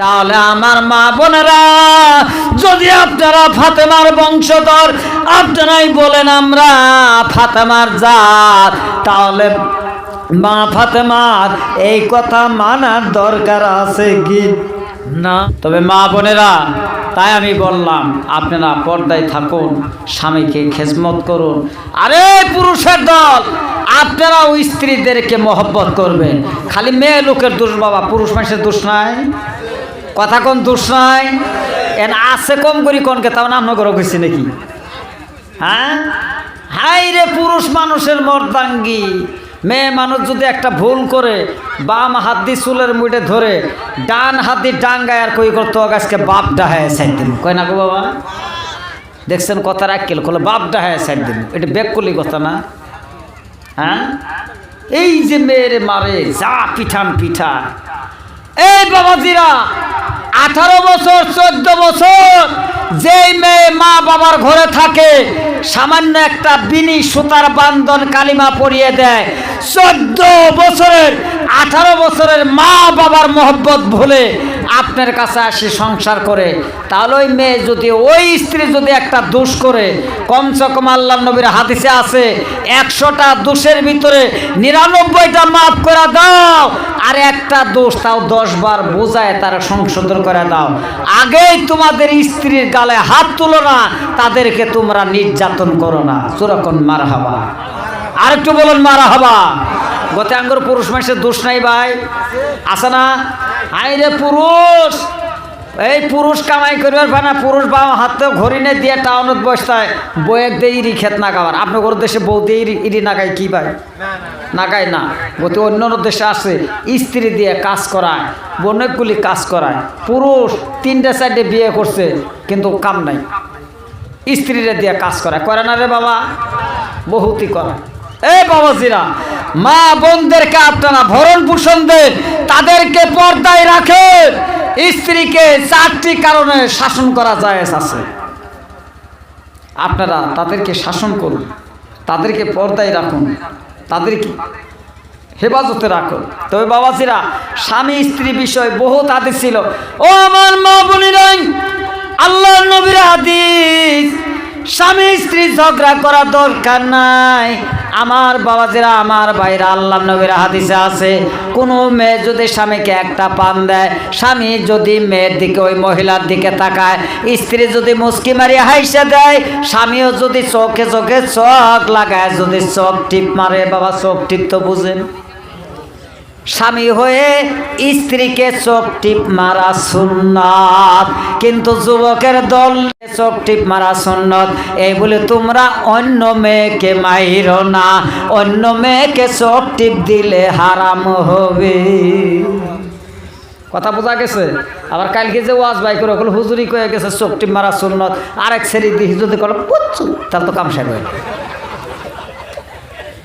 তাহলে আমার মা বোনেরা, যদি আপনারা ফাতেমার বংশধর, আপনারাই বলেন আমরা ফাতেমার জাত, তাহলে মা ফাতেমার এই কথা মানার দরকার আছে কি? না। তবে মা বোনেরা, তাই আমি বললাম, আপনারা পর্দায় থাকুন, স্বামীকে খেজমত করুন। আরে পুরুষের দল আপনারা ওই স্ত্রীদেরকে মহব্বত করবেন। খালি মেয়ে লোকের দোষ বাবা, পুরুষ মানুষের দোষ নাই। কথা কোন দোষ নাই? এন আছে কম করি কোনকে তাও নাম নগর কইছে নাকি? হ্যাঁ? হাই রে পুরুষ মানুষের মর্দাঙ্গি। মেয়ে মানুষ যদি একটা ভুল করে, বাম হাত দিয়ে চুলের মুঠে ধরে, ডান হাত দিয়ে ডাঙ্গায় আর কই করতো, আজকে বাপ ডাহায় সাইড দিন কয় না গো বাবা? দেখছেন কথা রাখিল কলে বাপ ডাহায় সাইড দিন এটা বেক করলি কথা না? হ্যাঁ? এই যে মেয়েরে মারে, যা পিঠান পিঠা। এই বাবাজিরা আঠারো বছর, চোদ্দ বছর, যেই মেয়ে মা বাবার ঘরে থাকে, সামান্য একটা বিনি সুতার বান্ধন কালিমা পরিয়ে দেয়। চোদ্দ বছরের আঠারো বছরের মা বাবার মহব্বত ভুলে আপনার কাছে আসে সংসার করে। তাহলে ওই মেয়ে যদি, ওই স্ত্রী যদি একটা দোষ করে, কমসে কম আল্লাহ নবীর হাদিসে আছে, একশোটা দোষের ভিতরে নিরানব্বইটা মাফ করে দাও, আর একটা দোষ তাও দশ বার বোঝায় তারা সংশোধন করে দাও। আগেই তোমাদের স্ত্রীর গালে হাত তুলো না, তাদেরকে তোমরা নির্যাতন করো না। সুরকম মার হাবা আর একটু বলুন মারা হবা গতে আঙ্গুর পুরুষ মানুষের দোষ নাই ভাই। আছে না? আই রে পুরুষ! এই পুরুষ কামাই করবার পারে না, পুরুষ বাবা হাতে ঘড়ি নে দিয়ে টাউনত বসতায় বয়েক দিয়ে ইরি খেত না খাবার। আপনার দেশে বউ দিয়ে ইরি ইরি না খায় কি পায় না খায় না। গতি অন্য দেশে আছে, স্ত্রী দিয়ে কাজ করায় অনেকগুলি কাজ করায়। পুরুষ তিনটে চারটে বিয়ে করছে, কিন্তু কাম নাই। স্ত্রীরা দিয়ে কাজ করায়। করে না রে বাবা? বহুতই করে। এই বাবাজিরা মা বোনদেরকে আপনারা ভরণ পোষণ দেন, তাদেরকে পর্দায় রাখেন। স্ত্রীকে চারটি কারণে শাসন করা যায় আছে। আপনারা তাদেরকে শাসন করুন, তাদেরকে পর্দায় রাখুন, তাদেরকে হেফাজতে রাখুন। তবে বাবাজিরা, স্বামী স্ত্রী বিষয় বহু তাদের ছিল। ও আমার মা বোনেরাই আল্লাহ নবীর হাদিস। স্বামী স্ত্রী ঝগড়া করা দরকার নাই। আমার বাবাজিরা, আমার ভাইরা আল্লাহ নবীর হাদিসে আছে, কোনো মেয়ে যদি স্বামীকে একটা পান দেয়, স্বামী যদি মেয়ের দিকে, ওই মহিলার দিকে তাকায়, স্ত্রী যদি মুসকি মারি হাইসে দেয়, স্বামীও যদি চোখে চোখে চোখ লাগায়, যদি চোখ টিপ মারে, বাবা চোখ টিপ তো বুঝেন। স্বামী হয়ে স্ত্রীকে চোখ টিপ মারা সুন্নত। কিন্তু যুবকের দল চোখ টিপ মারা সুন্নত। এই বলে, তোমরা অন্য মেয়েকে মাইর না। অন্য মেয়েকে চোখ টিপ দিলে হারাম হবে। কথা বোঝা গেছে? আবার কালকে যে ওয়াজ বাই করে ওগুলো হুজুরি কয়ে গেছে চোখ টিপ মারা সুন্নত। আরেক সেরি দিহি যদি করো বুঝছ তাহলে তো কাম শেষ হয়ে গেল।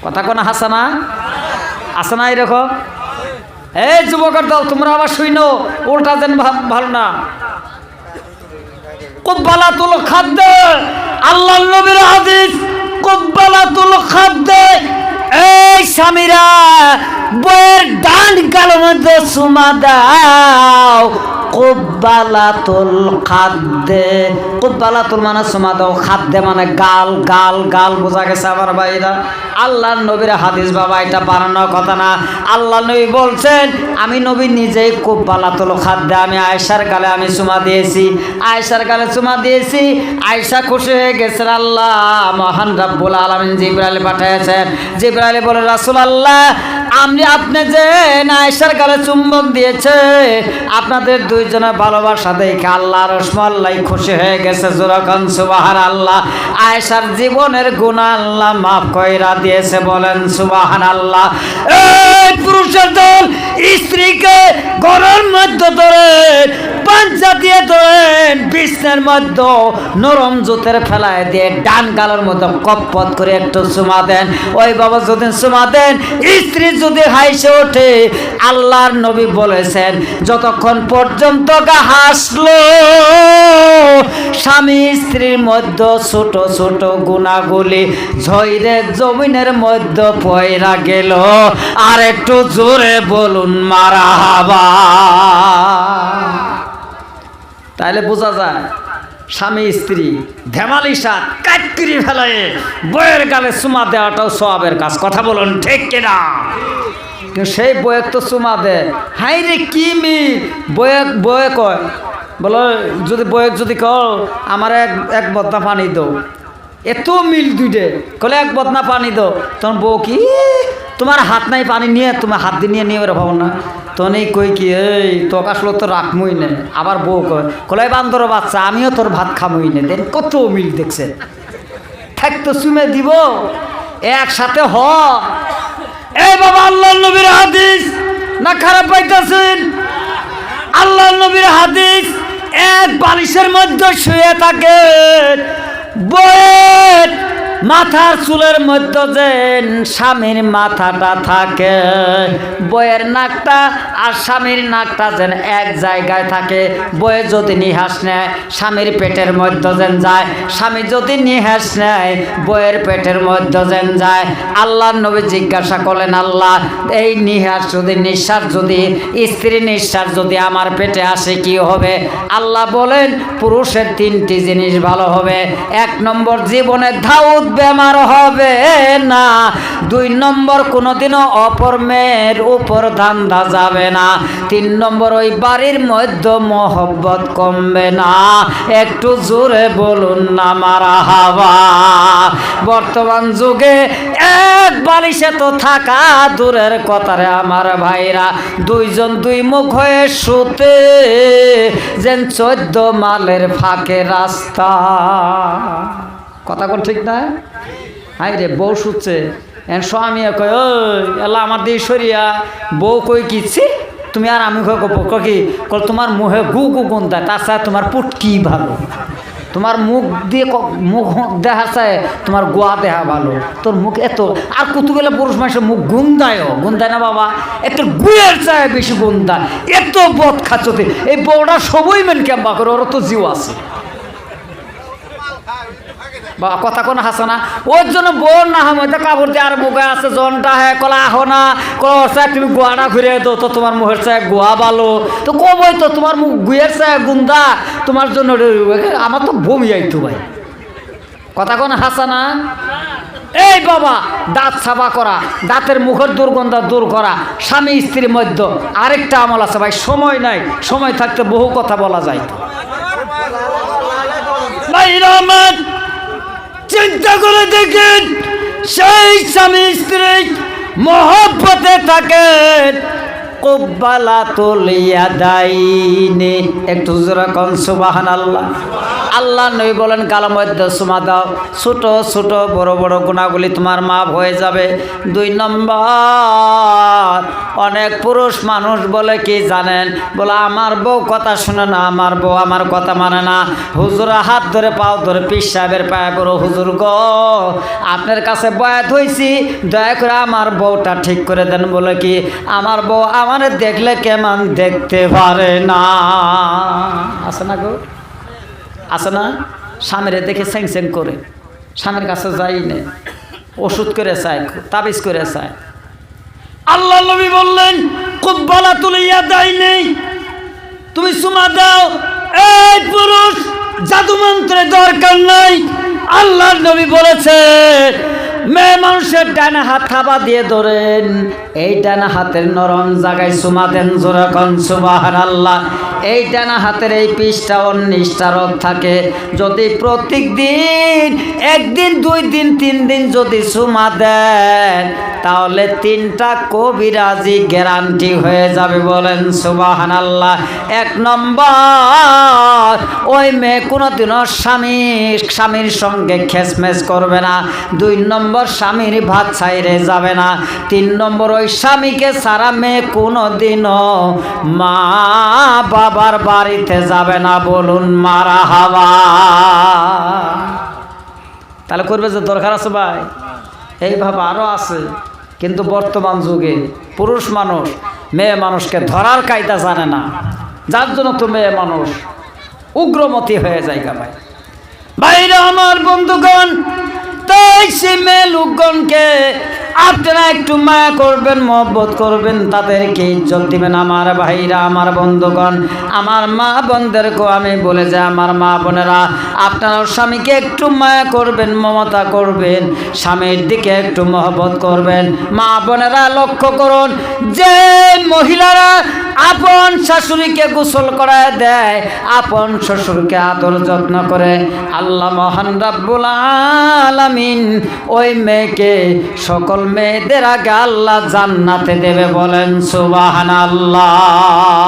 কথা কোন হাসানা? আছে না এরকম? এই যুবকের দল তোমরা আবার শুইনো। উল্টা ভাব ভালো না। কুব্বালা তুল খাদ্য আল্লাহ নবীর হাদিস। কুব্বালা তুল খাদ্য এই স্বামীরা বইয়ের ডান কালো মধ্যে সুমা দাও। কুব্বালাতুল খাদ্যে কুব্বালাতুল মানে সুমা দাও খাদ্যে মানে গাল গাল গাল বোঝা গেছে আমার ভাইরা। আল্লাহ নবীর হাদিস বাবা, এটা বানানোর কথা না। আল্লাহ নবী বলছেন, আমি নবী নিজেই কুব্বালাতুল খাদ্যে আমি আয়সার গালে আমি চুমা দিয়েছি। আয়সার গালে চুমা দিয়েছি। আয়সা খুশি হয়ে গেছেন আল্লাহ। মহান রাব্বুল আলামিন জিব্রাইল পাঠিয়েছেন। জিব্রাইল বলে রাসূল আল্লাহ আমি আপনি যে আয়সার গালে চুম্বক দিয়েছে, আপনাদের দুইজনের ভালোবাসা দেখে আল্লাহ রসমাল্লাই খুশি হয়ে গেছে জোরকন সুবাহান আল্লাহ আয়সার জীবনের গুণা আল্লাহ মাফ কইরা দিয়েছে, বলেন সুবাহান আল্লাহ এই পুরুষের দল স্ত্রীকে ঘরের মধ্যে ধরে, পাঞ্জা দিয়ে ধরেন বিষ্ণের মধ্যে নরম জুতের ফেলায় দিয়ে ডান গালের মতো কপত করে একটু চুমা দেন। ওই বাবা যদি চুমা দেন, স্ত্রী যদি হাইসে ওঠে, আল্লাহর নবী বলেছেন, যতক্ষণ পর্যন্ত গা হাসলো স্বামী স্ত্রীর মধ্যে ছোট ছোট গুণাগুলি ঝইরে জমিনের মধ্যে পয়রা গেল। আর একটু জোরে বলুন মারা হাবা তাহলে বোঝা যায়, স্বামী স্ত্রী ধেমালি সাত কাটকিরি ফেলায় বইয়ের গালে চুমা দেওয়াটাও সবের কাজ। কথা বলুন, ঠিক কিনা? সেই বয়েক তো চুমা দে হাই রে, কি মি বয়েক বয়ে কয় বলো, যদি বয়েক যদি কল আমার এক এক বদনা পানি দো এত মিল দুইটে। কলে এক বদনা পানি দো তখন বউ কি তোমার হাত নাই পানি নিয়ে, তোমার হাত দিয়ে নিয়ে নিয়ে ভাবো না। তখন এই কই কি, এই, তোকে আসলে তো রাখমই নে। আবার বউ কয় কলে বান্দর বাচ্চা, আমিও তোর ভাত খামই নে। দেন কত মিল দেখছে। থাকতো চুমে দিব, একসাথে হ। এই বাবা, আল্লাহ নবীর হাদিস, না খারাপ পাইতেছেন? আল্লাহ নবীর হাদিস এক বালিশের মধ্যে শুয়ে থাকে। বয়ের মাথার চুলের মধ্যে যে স্বামীর মাথাটা থাকে, বইয়ের নাকটা আর স্বামীর নাকটা যেন এক জায়গায় থাকে। বয়ে যদি নিহাস নেয়, স্বামীর পেটের মধ্যে যেন যায়। স্বামী যদি নিহাস নেয়, বইয়ের পেটের মধ্যে যেন যায়। আল্লাহ নবী জিজ্ঞাসা করলেন, আল্লাহ, এই নিহাস যদি, নিঃশ্বাস যদি, স্ত্রী নিঃশ্বাস যদি আমার পেটে আসে, কি হবে? আল্লাহ বলেন, পুরুষের তিনটি জিনিস ভালো হবে। এক নম্বর জীবনের ধাউদ বেমার হবে না। দুই নম্বর কোনোদিনও অপর মেয়ের উপর ধান্দা যাবে না। তিন নম্বর ওই বাড়ির মধ্যে মহব্বত কমবে না। একটু জোরে বলুন না, মারা হাওয়া। বর্তমান যুগে এক বালিশে তো থাকা দূরের কথারে আমার ভাইরা। দুইজন দুই মুখ হয়ে শুতে যেন চোদ্দ মালের ফাঁকে রাস্তা। কথা কোন ঠিক না হাই রে, বউ শুচ্ছে। এন স্বামী কয়, ওই, এলা আমার দিয়ে সরিয়া বউ কই কিছি তুমি আর আমি কি? কল তোমার মুহে গু গু গুন্দা তাছাড়া তোমার পুট কি ভালো? তোমার মুখ দিয়ে মুখ দেখা চায়, তোমার গোয়া দেহা ভালো। তোর মুখ এত, আর কতগুলো পুরুষ মানুষের মুখ গুন্দায় গুন্দায় না বাবা, এত গুয়ের চায় বেশি গুন্দা এত বদ খাচ্ছতে এই বউটা সবই মেন কেম্বা করে ওর তো জিও আছে। বা কথা কোন হাসে না? ওর জন্য বোন না হয় মধ্যে কাপড় দিয়ে আর মুখে আছে, জনটা হ্যাঁ কলা আহো না। কলা তুমি গোয়াটা ঘুরে দো তো তোমার মুখের চায় গোয়া ভালো। তো কবই তো, তোমার মুখ গুয়ের চায় গুন্দা। তোমার জন্য আমার তো বমি আইতো ভাই। কথা কোন হাসা না? এই বাবা, দাঁত সাফা করা, দাঁতের মুখের দুর্গন্ধ দূর করা, স্বামী স্ত্রীর মধ্যে আরেকটা আমল আছে ভাই, সময় নাই, সময় থাকতে বহু কথা বলা যায়। আমার চিন্তা করে দেখেন সেই স্বামী স্ত্রী মহব্বতে থাকেন। আল্লাহ বলেন ছোট ছোট, বড় বড় গুণাগুলি তোমার হয়ে যাবে। দুই নম্বর, অনেক পুরুষ মানুষ বলে কি জানেন? বলে, আমার বউ কথা শুনে না, আমার বউ আমার কথা মানে না। হুজুরা হাত ধরে, পাও ধরে পিস সাহেবের পায়ে করো হুজুর গ, আপনার কাছে বয়াত হয়েছি দয়া করে আমার বউটা ঠিক করে দেন। বলে কি, আমার বউ আমার দেখলে কেমন দেখতে পারে না। আছে না গো? আছে না? স্বামীরে দেখে স্যাং স্যাং করে। স্বামীর কাছে যাই না। ওষুধ করে চায়, তাবিজ করে চায়। আল্লাহ নবী বললেন খুব কুব্বালা তুলিয়া দেয় নেই তুমি সুমা দাও। এই পুরুষ জাদু মন্ত্রের দরকার নাই। আল্লাহ নবী বলেছে মেয়ে মানুষের ডানা হাত থাবা দিয়ে ধরেন। এই ডানা হাতের নরম জায়গায় সুমা দেন জোরকন সুবাহান আল্লাহ এই ডানা হাতের এই পিসটা রোগ থাকে। যদি প্রত্যেক দিন একদিন, দুই দিন, তিন দিন যদি সুমা দেন, তাহলে তিনটা কবিরাজি গ্যারান্টি হয়ে যাবে বলেন সুবাহান আল্লাহ এক নম্বর, ওই মেয়ে কোনোদিনও স্বামী, স্বামীর সঙ্গে খেসমেস করবে না। দুই নম্বর স্বামীর ভাত ছাইরে যাবে না। তিন নম্বর ওই স্বামীকে সারা মেয়ে কোনোদিনও মা বাবার বাড়িতে যাবে না বলুন, মারা হাওয়া। তাহলে করবে যে দরকার আছে ভাই? এইভাবে আরও আছে। কিন্তু বর্তমান যুগে পুরুষ মানুষ মেয়ে মানুষকে ধরার কায়দা জানে না। যার জন্য তো মেয়ে মানুষ উগ্রমতি হয়ে যায় গা ভাই। বাইরে আমার মেয়ে লোকগণকে আপনারা একটু মায়া করবেন, মহব্বত করবেন, তাদেরকে ইজ্জত দিবেন। আমার ভাইরা, আমার বন্ধুগণ, আমার মা বোনদেরকেও আমি বলে যাই, আমার মা বোনেরা, আপনারা স্বামীকে একটু মায়া করবেন, মমতা করবেন, স্বামীর দিকে একটু মহব্বত করবেন। মা বোনেরা, লক্ষ্য করুন, যে মহিলারা আপন শাশুড়িকে গোসল করায় দেয়, আপন শ্বশুরকে আদর যত্ন করে, আল্লাহ মহান রাব্বুল আলামিন ওই মেয়েকে সকল মেয়েদের আগে আল্লাহ জান্নাতে দেবে বলেন সুবাহান আল্লাহ